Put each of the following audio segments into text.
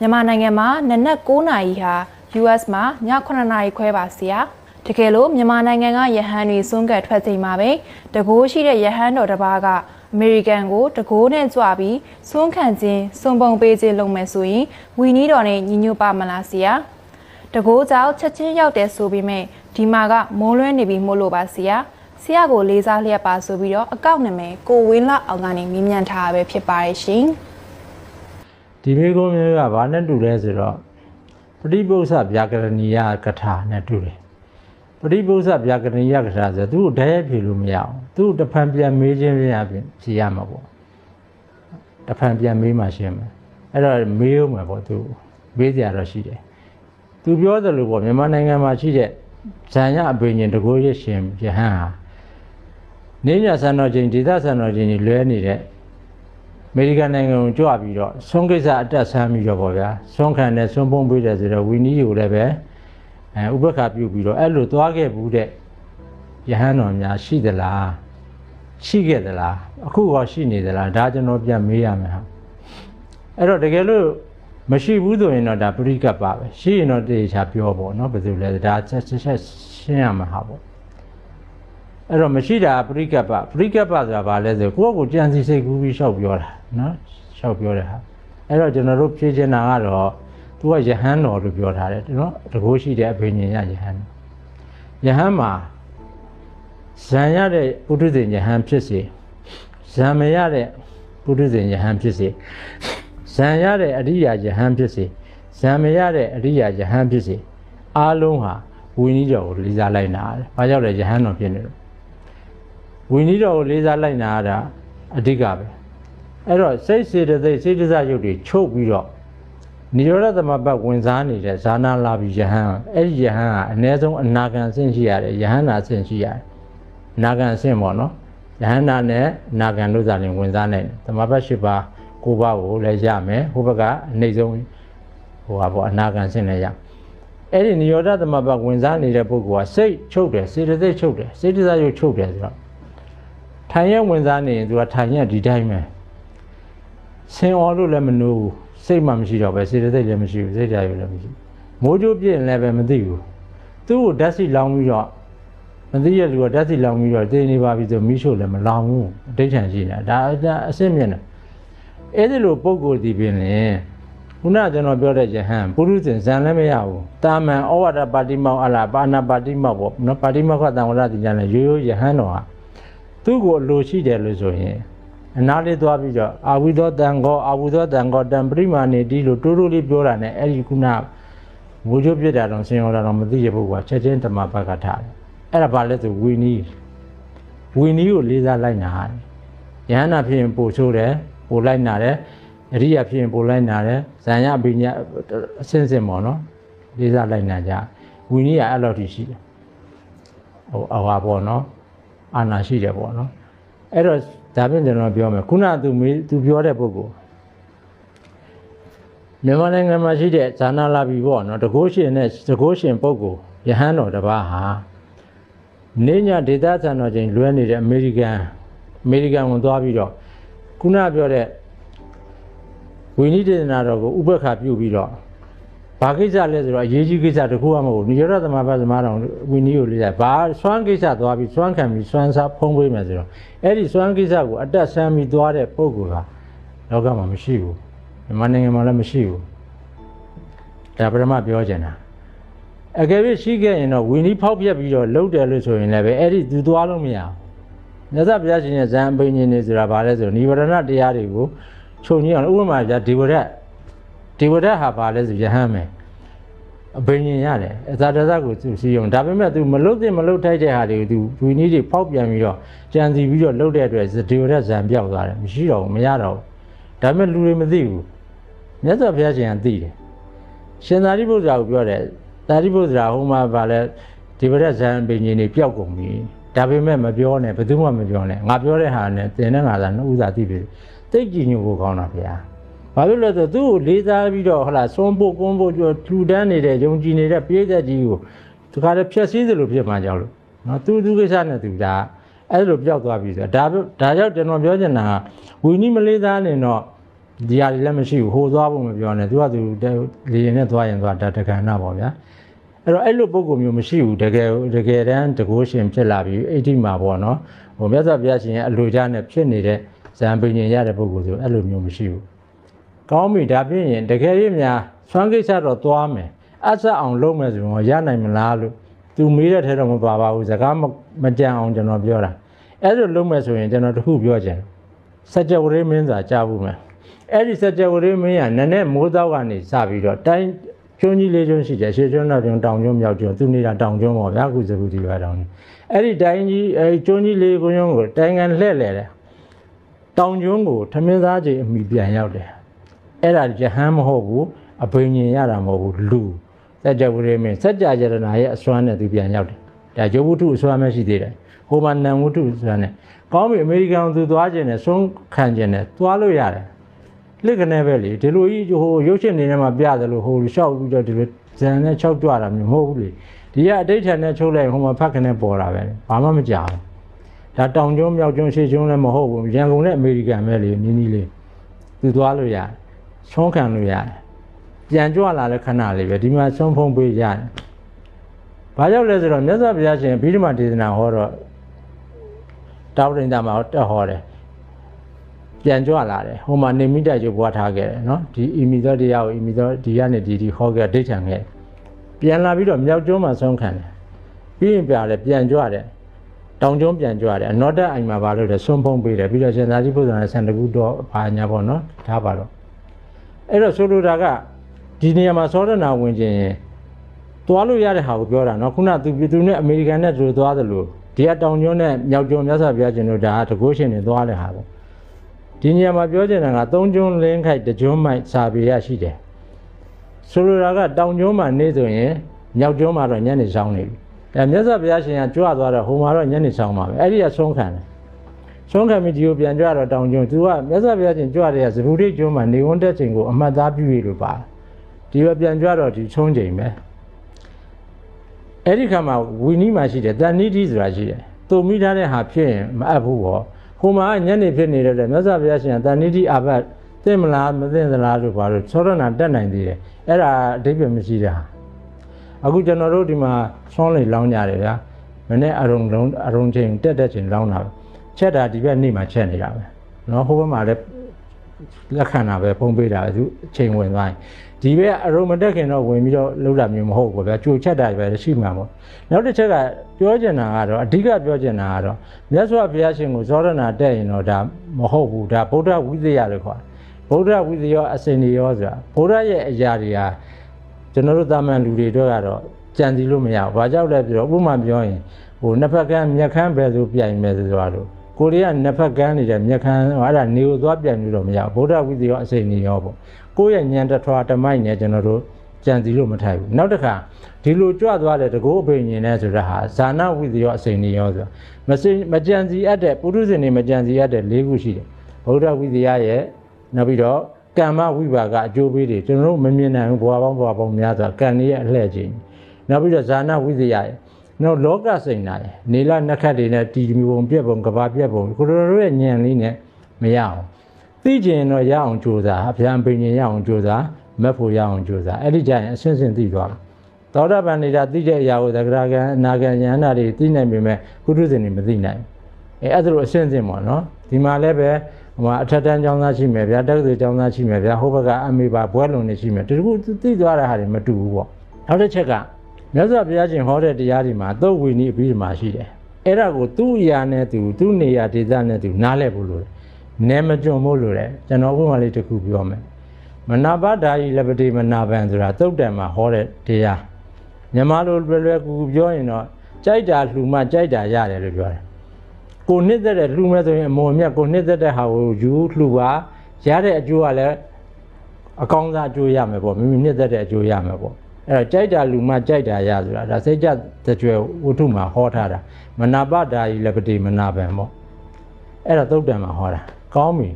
မြန်မာနိုင်ငံမှာနနက်9နာရီဟာ US မှာည9နာရီခွဲပါဆရာတကယ်လို့မြန်မာနိုင်ငံကရဟန်းတွေစွန့်ကတ်ထွက်ချိန်မှာပဲတကိုးရှိတဲ့ရဟန်းတော်တစ်ပါးကအမေရိကန်ကိုတကိုးနဲ့ကြွပြီးစွန့်ခံခြင်းစွန့်ပုံပေးခြင်းလုပ်မယ်ဆိုရင်ဝီနီတော်နဲ့ညီညွတ်ပါမလားဆရာတကိုးကြောင့်ချက်ချင်းရောက်တယ်ဆိုပေမဲ့ဒီမှာကမိုးလွှဲနေပြီမို့လို့ပါဆရာဆရာကိုလေးစားလျက်ပါဆိုပြီးတော့အကောင့်နာမည်ကိုဝင်းလာအောင်ကနေမြင်းမြန်ထားတာပဲဖြစ်ပါရဲ့ရှင် ဒီမိကုံးမျိုးကဘာနဲ့တူလဲဆိုတော့ပရိပု္ပ္ပဗျာကရဏီယကထာနဲ့တူတယ်ပရိပု္ပ္ပဗျာကရဏီယကထာဆိုသူ့ကိုတည်းရဖြေလို့မရအောင်သူ့ကိုတစ်ဖန်ပြန်မေးခြင်းပြန်ဖြင့်ဖြေရမှာပေါ့တစ်ဖန်ပြန်မေးမှရှင်းမယ်အဲ့တော့မေးဦးမှာပေါ့သူမေးကြရတော့ရှိတယ်သူပြောသလိုပေါ့မြန်မာနိုင်ငံမှာရှိတဲ့ဇာညအပင်ရှင်တကိုးရရှင်ယဟန်ဟာနေညဆန်တော်ချိန်ဒေသဆန်တော်ချိန်ကြီးလွဲနေတဲ့အ မေရိကန်နိုင်ငံကိုကြွပြီးတော့ဆုံးကိစ္စအတက်ဆန်းပြီးတော့ပေါ့ဗျာဆုံးခံတယ်ဆုံးပုံပေးတယ်ဆိုတော့ဝီနီးကိုလည်းပဲအဲဥပက္ခပြုပြီးတော့အဲ့လိုသွားခဲ့ဘူးတဲ့ယဟန်တော်များရှိသလားရှိခဲ့သလားအခုရောရှိနေသလားဒါကျွန်တော်ပြန်မေးရမယ်ဟာအဲ့တော့တကယ်လို့မရှိဘူးဆိုရင်တော့ဒါပရိကပ်ပါပဲရှိရင်တော့တေချာပြောပေါ့နော်ဘယ်သူလဲဒါချက်ချက်ချက်ရှင်းရမှာဟာပေါ့ အဲ့တော့မရှိတာပရိကပ်ပပရိကပ်ပဆိုတာဘာလဲဆိုကိုယ့်ကိုကြံစီစိတ်ကူးပြီးရှောက်ပြောတာနော်ရှောက်ပြောတဲ့ဟာအဲ့တော့ကျွန်တော်တို့ဖြည့်ချင်တာကတော့သူကယဟန်တော်လို့ပြောထားတယ်နော်တကိုးရှိတဲ့အဘိညာဉ်ရယဟန်ယဟန်မှာဇံရတဲ့ပုထုဇဉ်ယဟန်ဖြစ်စေဇံမရတဲ့ပုထုဇဉ်ယဟန်ဖြစ်စေဇံရတဲ့အရိယာယဟန်ဖြစ်စေဇံမရတဲ့အရိယာယဟန်ဖြစ်စေအားလုံးဟာဝိနည်းတော်ကိုလေးစားလိုက်နာတယ်။ဘာကြောင့်လဲယဟန်တော်ဖြစ်နေလို့ ဝိနည်းတော်ကိုလေးစားလိုက်နာရတာအဓိကပဲအဲ့တော့စိတ်စေတသိက်စိတ်တစရုပ်တွေချုပ်ပြီးတော့နိရောဓသမပတ်ဝင်စားနေတဲ့ဇာနာလာပြီးယဟန်အဲ့ဒီယဟန်ကအ ਨੇ ဆုံးအနာဂံအဆင့်ရှိရတယ်ယဟန်နာအဆင့်ရှိရတယ်အနာဂံအဆင့်ပေါ့နော်ယဟန်နာနဲ့အနာဂံလို့သာလျှင်ဝင်စားနိုင်တယ်သမပတ်ရှိပါကိုးပါးကိုလည်းရမယ်ဟိုဘက်ကအနှိမ့်ဆုံးဟိုဟာပေါ့အနာဂံအဆင့်လည်းရအဲ့ဒီနိရောဓသမပတ်ဝင်စားနေတဲ့ပုဂ္ဂိုလ်ကစိတ်ချုပ်တယ်စေတသိက်ချုပ်တယ်စေတစရုပ်ချုပ်တယ်ဆိုတော့ ထိုင်ရဝင်စားနေရင်သူကထိုင်ရဒီတိုင်းပဲဆင်အော်လို့လည်းမနိုးဘူးစိတ်မှမရှိတော့ပဲစေတသိက်လည်းမရှိဘူးစိတ်ဓာတ်ရလည်းမရှိဘူးမိုးကြိုးပြည့်ရင်လည်းပဲမသိဘူးသူ့ကိုဓာတ်စီလောင်းပြီးတော့မသိရလူကဓာတ်စီလောင်းပြီးတော့တင်းနေပါပြီဆိုမိရှို့လည်းမလောင်းဘူးအဋိဋ္ဌံရှိနေတာဒါအစစ်မြင်တယ်အဲ့ဒီလိုပုံကိုယ်ဒီပင်လေခုနကကျွန်တော်ပြောတဲ့ယဟန်ပုရုဇဉ်ဇံလည်းမရဘူးတာမန်ဩဝါဒပါတိမောက်အလားပါဏာပါတိမောက်ပေါ့နော်ပါတိမောက်ကတံဝရတိကျန်လည်းရိုးရိုးယဟန်တော်ဟာ သူ့ကိုအလိုရှိတယ်လို့ဆိုရင်အနာလေးသွားပြီးတော့အာဝိသောတံကောအာဝိသောတံကောတံပရိမာဏေတိလို့တိုးတိုးလေးပြောတာ ਨੇ အဲ့ဒီခုနမူချိုးပြစ်တာတော့ဆင်ရောတာတော့မသိရဘူးကွာချက်ချင်းဓမ္မဘက်ကထားတယ်အဲ့ဒါဘာလဲဆိုဝီနီးဝီနီးကိုလေးစားလိုက်နာတယ်ယဟန္တာဖြစ်ရင်ပို့ချိုးတယ်ပို့လိုက်နာတယ်အရိယာဖြစ်ရင်ပို့လိုက်နာတယ်ဇံယအဘိညာအစင်းစင်ပေါ့နော်လေးစားလိုက်နာကြဝီနီးကအဲ့လိုထိရှိတယ်ဟိုအဝါပေါ့နော် အာနာရှိတယ်ပေါ့နော်အဲ့တော့ဒါပြင်ကျွန်တော်ပြောမယ်ခုနကသူမေးသူပြောတဲ့ပုဂ္ဂိုလ်မြန်မာနိုင်ငံမှာရှိတဲ့ဇာနာလာပြီပေါ့နော်တကိုးရှင်နဲ့တကိုးရှင်ပုဂ္ဂိုလ်ယဟန်တော်တစ်ပါးဟာနေညဒေသဆန်တော်ချင်းလွဲနေတဲ့အမေရိကန်အမေရိကန်ဝင်သွားပြီးတော့ခုနကပြောတဲ့ဝိနည်းဒေသနာတော်ကိုဥပက္ခပြုပြီးတော့ ဘာကိစ္စလဲဆိုတော့အရေးကြီးကိစ္စတစ်ခုမှမဟုတ်ဘူးနိရောဓသမဘသမားတော်ဝိနည်းကိုလေးစားဘာစွမ်းကိစ္စသွားပြီးစွမ်းခံပြီးစွမ်းစားဖုံးပေးမယ်ဆိုတော့အဲ့ဒီစွမ်းကိစ္စကိုအတက်ဆန်းပြီးသွားတဲ့ပုံကလောကမှာမရှိဘူးမြန်မာနိုင်ငံမှာလည်းမရှိဘူးဒါပရမပြောချင်တာအကယ်၍ရှိခဲ့ရင်တော့ဝီနီးဖောက်ပြက်ပြီးတော့လှုပ်တယ်လို့ဆိုရင်လည်းပဲအဲ့ဒီသူသွားလို့မရဘူးမြတ်စွာဘုရားရှင်ရဲ့ဇံအပိညာဉ်နေဆိုတာဘာလဲဆိုတော့និဝရဏတရားတွေကိုခြုံကြီးအောင်ဥပမာပြဒေဝရတ် ဒေဝရတ်ဟာဘာလဲဆိုယဟန်မယ်အဘိညာဉ်ရတယ်အသာတသကိုသူစီယုံဒါပေမဲ့ तू မလုတ်တဲ့မလုတ်ထိုက်တဲ့ဟာတွေကို तू ဝီနီးတွေဖောက်ပြန်ပြီးတော့ကြံစီပြီးတော့လှုပ်တဲ့အတွက်ဒေဝရတ်ဇံပြောက်သွားတယ်မရှိတော့ဘူးမရတော့ဘူးဒါပေမဲ့လူတွေမသိဘူးမြတ်စွာဘုရားရှင်ကသိတယ်ရှင်သာရိပုတ္တရာကိုပြောတယ်သာရိပုတ္တရာဟိုမှာဗာလဲဒီဝရတ်ဇံပင်ကြီးတွေပျောက်ကုန်ပြီဒါပေမဲ့မပြောနဲ့ဘယ်သူမှမပြောနဲ့ငါပြောတဲ့ဟာနဲ့တင်တဲ့ငါသာနှုတ်ဥစားသိပြီတိတ်ကြည်ညိုဖို့ကောင်းတာဗျာ ဘာလို့လဲဆိုသူ့ကိုလေးစားပြီးတော့ဟလာစွန်းဖို့ကွန်းဖို့ကြထူတန်းနေတဲ့ယုံကြည်နေတဲ့ပြိဿကြီးကိုဒီခါတည်းဖြည့်ဆည်းသလိုဖြစ်မှကြောက်လို့နော်သူသူကိစ္စနဲ့သူဒါအဲ့လိုပျောက်သွားပြီဆိုတော့ဒါဒါကြောင့်ကျွန်တော်ပြောချင်တာကဝီနီမလေးစားနေတော့ဒီဟာတွေလည်းမရှိဘူးဟိုသွားဖို့မပြောနဲ့သူကသူလေရင်နဲ့သွားရင်သွားတာတက္ကနာပေါ့ဗျာအဲ့တော့အဲ့လိုပုံကိုမျိုးမရှိဘူးတကယ်တကယ်တမ်းတကိုးရှင်ဖြစ်လာပြီးအိဋ္ဌိမှာပေါ့နော်ဟိုမြတ်စွာဘုရားရှင်ရဲ့အလိုကြားနဲ့ဖြစ်နေတဲ့ဇံပင်ရှင်ရတဲ့ပုံကိုဆိုအဲ့လိုမျိုးမရှိဘူး ကောင်းပြီဒါပြင်ရင်တကယ်ရများဆွမ်းကိစ္စတော့သွားမယ်အဆက်အောင်လုပ်မယ်ဆိုတော့ရနိုင်မလားလို့သူမေးတဲ့ထဲတော့မပါပါဘူးစကားမကြံအောင်ကျွန်တော်ပြောတာအဲ့လိုလုပ်မယ်ဆိုရင်ကျွန်တော်တခုပြောချင်စัจ java ရေမင်းစာကြားဘူးမယ်အဲ့ဒီစัจ java ရေမင်းကနည်းနည်းမိုးတော့ကနေစပြီးတော့တိုင်းကျွန်းကြီးလေးကျွန်းရှိတယ်ရှေ့ကျွန်းနောက်ကျွန်းတောင်ကျွန်းမြောက်ကျွန်းသူနေတာတောင်ကျွန်းပေါ့ဗျာခုစကူဒီပါတောင်နေအဲ့ဒီတိုင်းကြီးအဲ့ကျွန်းကြီးလေးကုန်းကျွန်းကိုတိုင်းကန်လှဲ့လဲတယ်တောင်ကျွန်းကိုထမင်းသားကြီးအမိပြန်ရောက်တယ် အဲ့ဒါယဟန်မဟုတ်ဘူးအဘိညာဉ်ရတာမဟုတ်ဘူးလူစัจ java ရေမင်းစัจ java ယရနာရဲ့အစွမ်းနဲ့သူပြန်ရောက်တယ်ဒါယောဘုထုအစွမ်းမရှိသေးတယ်ဟိုမှာနံဝုထုအစွမ်းနဲ့ကောင်းပြီအမေရိကန်သူသွားခြင်းနဲ့ဆုံးခံခြင်းနဲ့သွားလို့ရတယ်လစ်ကနေပဲလေဒီလိုကြီးဟိုရုပ်ရှင်နေထဲမှာပြတယ်လို့ဟိုရှောက်ပြီးတော့ဒီလိုဇန်နဲ့၆ကြွတာမျိုးမဟုတ်ဘူးလေဒီကအတိတ်ထန်နဲ့ချုပ်လိုက်ဟိုမှာဖတ်ခနဲ့ပေါ်တာပဲဘာမှမကြောက်ဒါတောင်ကျွန်းမြောက်ကျွန်းရှေ့ကျွန်းလည်းမဟုတ်ဘူးရန်ကုန်နဲ့အမေရိကန်ပဲလေနီးနီးလေးသူသွားလို့ရတယ် ဆုံးခံလို့ရတယ်ပြန်ကြွလာတဲ့ခဏလေးပဲဒီမှာဆုံးဖုံးပေးရတယ်ဘာကြောင့်လဲဆိုတော့မြတ်စွာဘုရားရှင်ဗိဓမာဒေသနာဟောတော့တောက်ရင်တာမှာတက်ဟောတယ်ပြန်ကြွလာတယ်ဟိုမှာနေမိတိုက်ကျဘွားထားခဲ့တယ်နော်ဒီအီမီသောတရားကိုအီမီသောဒီကနေဒီဒီဟောခဲ့ဒိဋ္ဌံခဲ့ပြန်လာပြီးတော့မြောက်ကျွန်းမှာဆုံးခံတယ်ပြီးရင်ပြတယ်ပြန်ကြွတယ်တောင်ကျွန်းပြန်ကြွတယ်အနောတအိမ်မှာဘာလို့လဲဆွန့်ဖုံးပေးတယ်ပြီးတော့ရှင်သာတိပုဒ်စာနဲ့ဆန်တကူတော့ဘာညာပေါ့နော်ဒါပါတော့ အဲ့တော့ဆိုလိုတာကဒီနေရာမှာသောရဏဝင်ခြင်းရင်သွားလို့ရတဲ့ဟာကိုပြောတာနော်ခုနသူသူနဲ့အမေရိကန်နဲ့သူသွားတယ်လို့ဒီကတောင်ကျွန်းနဲ့မြောက်ကျွန်းမြတ်စွာဘုရားရှင်တို့ဒါကတကုရှင်တွေသွားတဲ့ဟာပေါ့ဒီနေရာမှာပြောချင်တာကသုံးကျွန်းလင်းခိုက်တကျွန်းမိုက်စာပေရရှိတယ်ဆိုလိုတာကတောင်ကျွန်းမှာနေဆိုရင်မြောက်ကျွန်းမှာတော့ညနေဆောင်နေပြီအဲမြတ်စွာဘုရားရှင်ကကြွသွားတော့ဟိုမှာတော့ညနေဆောင်ပါပဲအဲ့ဒီကဆုံးခံတယ် ဆုံးခံပြီးဒီကိုပြန်ကြွတော့တောင်ကျွန်းသူကမြတ်စွာဘုရားရှင်ကြွတဲ့ကဇဗုဒိကျွန်းမှာနေဝန်တက်ချိန်ကိုအမှတ်သားပြုရလို့ပါဒီကပြန်ကြွတော့ဒီဆုံးချိန်ပဲအဲ့ဒီခါမှာဝီနီးမှာရှိတယ်တန်နီတိဆိုတာရှိတယ်တုံမိထားတဲ့ဟာဖြစ်ရင်မအပ်ဘူးပေါ့ဟိုမှာညနေဖြစ်နေတဲ့မြတ်စွာဘုရားရှင်ကတန်နီတိအာဘတ်သိမလားမသိသလားလို့ပါလို့သောရဏတက်နိုင်သေးတယ်အဲ့ဒါအဓိပ္ပာယ်မရှိတာအခုကျွန်တော်တို့ဒီမှာဆွမ်းလေလောင်းကြတယ်ဗျာမနေ့အရုံလုံးအရုံချိန်တက်တက်ချိန်လောင်းတာပဲ ချက်တာဒီဘက်နေမှာချက်နေတာပဲနော်ဟိုဘက်မှာလည်းလက်ခံတာပဲဖုံးပေးတာသူအချိန်ဝင်သွားရင်ဒီဘက်ကအရုံမတက်ခင်တော့ဝင်ပြီးတော့လောက်တာမျိုးမဟုတ်ဘူးဗျာကြိုချက်တာပဲရှိမှာပေါ့နောက်တစ်ချက်ကပြောချင်တာကတော့အဓိကပြောချင်တာကတော့မြတ်စွာဘုရားရှင်ကိုဇောရဏတက်ရင်တော့ဒါမဟုတ်ဘူးဒါဗုဒ္ဓဝိသေယလို့ခေါ်တယ်ဗုဒ္ဓဝိသေယအစဉ်ရောဆိုတာဗုဒ္ဓရဲ့အရာတွေဟာကျွန်တော်တို့တာမန်လူတွေတော့ကတော့ကြံစီလို့မရဘူး။ဘာကြောင့်လဲဆိုတော့ဥပမာပြောရင်ဟိုနှစ်ဖက်ကမျက်ခမ်းပဲဆိုပြိုင်မယ်ဆိုတော့ ကိုရီးယားနှစ်ဖက်ကန်းနေတဲ့မြက်ခမ်းအဲ့ဒါနေကိုသွားပြိုင်လို့တော့မရဘူး။ဗုဒ္ဓဝိသယောအစဉ်ရောပေါ့။ကိုယ့်ရဲ့ဉာဏ်တထွာတမိုက်နဲ့ကျွန်တော်တို့ကြံစီလို့မထိုက်ဘူး။နောက်တစ်ခါဒီလိုကြွသွားတဲ့တကောအဘိညာဉ်နဲ့ဆိုတာဟာဇာနာဝိသယောအစဉ်ရောဆိုတာမစင်မကြံစီအပ်တဲ့ပုရုဇဉ်တွေမကြံစီအပ်တဲ့၄ခုရှိတယ်။ဗုဒ္ဓဝိသယရဲ့နောက်ပြီးတော့ကမ္မဝိပါကအကျိုးပေးတွေကျွန်တော်တို့မမြင်နိုင်ဘူးဘဝပေါင်းဘဝပေါင်းများစွာကံရဲ့အလှည့်ခြင်းနောက်ပြီးတော့ဇာနာဝိသယရဲ့ နောက်လောကစိန်နာရဲ့နေလနက္ခတ်တွေနဲ့တီပုံပြက်ပုံကဘာပြက်ပုံကိုလိုတို့ရဲ့ဉာဏ်လေးနဲ့မရအောင်သိကျင်တော့ရအောင်ကြိုးစားအဗျံပင်ရအောင်ကြိုးစားမက်ဖို့ရအောင်ကြိုးစားအဲ့ဒီကြရင်အစဉ်စဉ်သိသွားတယ်သောတာပန်နေတာသိတဲ့အရာကိုသက္ကရာကံအနာကံဉာဏ်နာတွေသိနိုင်ပေမဲ့ပုထုဇဉ်တွေမသိနိုင်အဲအဲ့ဒါလိုအစဉ်စဉ်ပေါ့နော်ဒီမှာလည်းပဲဟိုမှာအထက်တန်းကျောင်းသားရှိမယ်ဗျာတက္ကသိုလ်ကျောင်းသားရှိမယ်ဗျာဟိုဘက်ကအမေပါဘွဲလုံနေရှိမယ်တကူသိသွားတဲ့ဟာတွေမတူဘူးပေါ့နောက်တစ်ချက်က မြတ်စွာဘုရားရှင်ဟောတဲ့တရားတွေမှာသုတ်ဝီနီအပြီးမှာရှိတယ်အဲ့ဒါကိုသူ့အရာနဲ့သူသူ့နေရာဒေသနဲ့သူနားလည်ဖို့လိုတယ်နဲမကြုံဖို့လိုတယ်ကျွန်တော်ဥပမာလေးတစ်ခုပြောမယ်မနာပဒါယီလပတိမနာပံဆိုတာသုတ်တံမှာဟောတဲ့တရားမြန်မာလိုလွယ်လွယ်ကူကူပြောရင်တော့ကြိုက်တာလှူမှကြိုက်တာရတယ်လို့ပြောတယ်ကိုနှစ်သက်တဲ့လှူမဲ့ဆိုရင်အမော်မြတ်ကိုနှစ်သက်တဲ့ဟာကိုယူလှူပါရတဲ့အကျိုးကလည်းအကောင်းစားအကျိုးရမယ်ပေါ့မိမိနှစ်သက်တဲ့အကျိုးရမယ်ပေါ့ အဲ့တော့ကြိုက်တာလူမှကြိုက်တာရဆိုတာဒါစိတ်ကြတကြွယ်ဝတ္ထုမှာဟောထားတာမနာပဒါယီလည်းပတိမနာပံပေါ့အဲ့တော့သုတ်တံမှာဟောတာကောင်းပြီ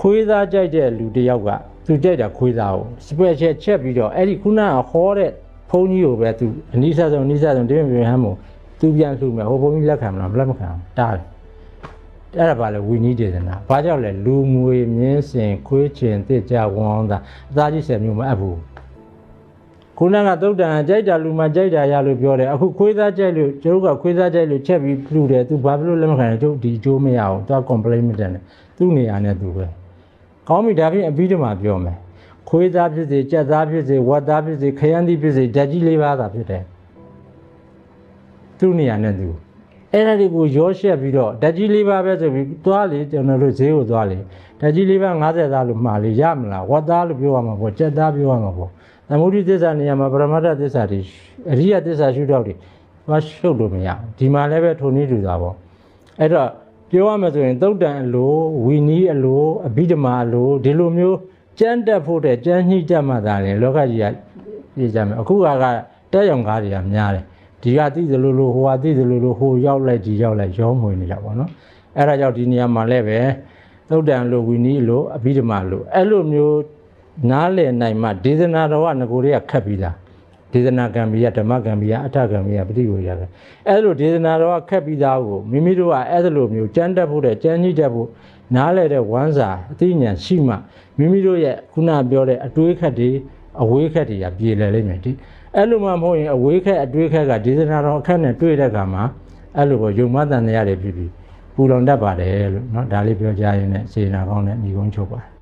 ခွေးသားကြိုက်တဲ့လူတစ်ယောက်ကသူကြိုက်တာခွေးသားကို special ချက်ပြီးတော့အဲ့ဒီခုနကဟောတဲ့ဘုန်းကြီးကိုပဲသူအနိစ္စဆုံးအနိစ္စဆုံးတင်းပြင်းဟမ်းမို့သူပြန်လှူမယ်ဟိုဘုန်းကြီးလက်ခံမလားမလက်မခံဘူးတားတယ် အဲ့ဒါပါလေဝီနီးဒေသနာဘာကြောင့်လဲလူမွေမြင်းစင်ခွေးချင်တစ်ကြဝန်းသာအသားကြီးဆယ်မျိုးမအပ်ဘူးခုနကသုတ်တန်ကြိုက်တာလူမှကြိုက်တာရလို့ပြောတယ်အခုခွေးသားကြိုက်လို့ကျတို့ကခွေးသားကြိုက်လို့ချက်ပြီးပြူတယ်သူဘာဖြစ်လို့လက်မခံလဲကျတို့ဒီအကျိုးမရအောင်သူက complain မတက်နဲ့သူ့နေရာနဲ့သူပဲကောင်းပြီဒါဖြင့်အပြီးတမှာပြောမယ်ခွေးသားဖြစ်စေကြက်သားဖြစ်စေဝက်သားဖြစ်စေခရမ်းသီးဖြစ်စေဓာတ်ကြီးလေးပါးသာဖြစ်တယ်သူ့နေရာနဲ့သူ အဲ့ဒါတွေကိုရောရှက်ပြီးတော့ဓာတ်ကြီးလေးပါးပဲဆိုပြီးသွားလေကျွန်တော်တို့ဈေးကိုသွားလေဓာတ်ကြီးလေးပါး50သားလို့မှားလေရမလားဝတ်သားလို့ပြောရမှာပေါ့ကြက်သားပြောရမှာပေါ့သမုဒိသစ္စာနေရာမှာပရမတ္ထသစ္စာတွေအရိယသစ္စာရှုတော့တွေသွားရှုပ်လို့မရဘူးဒီမှာလည်းပဲထုံနည်းတူတာပေါ့အဲ့တော့ပြောရမယ်ဆိုရင်သုတ်တန်အလိုဝီနီးအလိုအဘိဓမ္မာအလိုဒီလိုမျိုးကြမ်းတက်ဖို့တဲ့ကြမ်းညှိတက်မှသာလေလောကကြီးကပြည့်ကြမယ်အခုကကတက်ရောင်ကားတွေကများတယ် ဒီကသိသလိုလိုဟိုကသိသလိုလိုဟိုရောက်လိုက်ဒီရောက်လိုက်ရောမွေနေတာပေါ့နော်အဲ့ဒါကြောင့်ဒီနေရာမှာလည်းပဲသုတ်တန်လိုဝီနီးလိုအဘိဓမ္မာလိုအဲ့လိုမျိုးနားလည်နိုင်မှဒေသနာတော်ကငကိုတွေကခတ်ပြီးသားဒေသနာကံဘီယဓမ္မကံဘီယအထကံဘီယပฏิဝေယကအဲ့လိုဒေသနာတော်ကခတ်ပြီးသားကိုမိမိတို့ကအဲ့လိုမျိုးကြမ်းတက်ဖို့တဲ့ကြမ်းကြီးတက်ဖို့နားလည်တဲ့ဝမ်းစာအသိဉာဏ်ရှိမှမိမိတို့ရဲ့ခုနပြောတဲ့အတွေးခတ်တွေအဝေးခတ်တွေကပြေလည်လိမ့်မယ်ဒီ အဲ့လိုမှမဟုတ်ရင်အဝေးခက်အတွေးခက်ကဒေသနာတော်အခက်နဲ့တွေ့တဲ့အခါမှာအဲ့လိုပေါ့ယုံမတန်တရားတွေဖြစ်ပြီးပူလောင်တတ်ပါတယ်လို့เนาะဒါလေးပြောကြရင်းနဲ့စေနာကောင်းတဲ့ညီကုန်းချုပ်ပါတယ်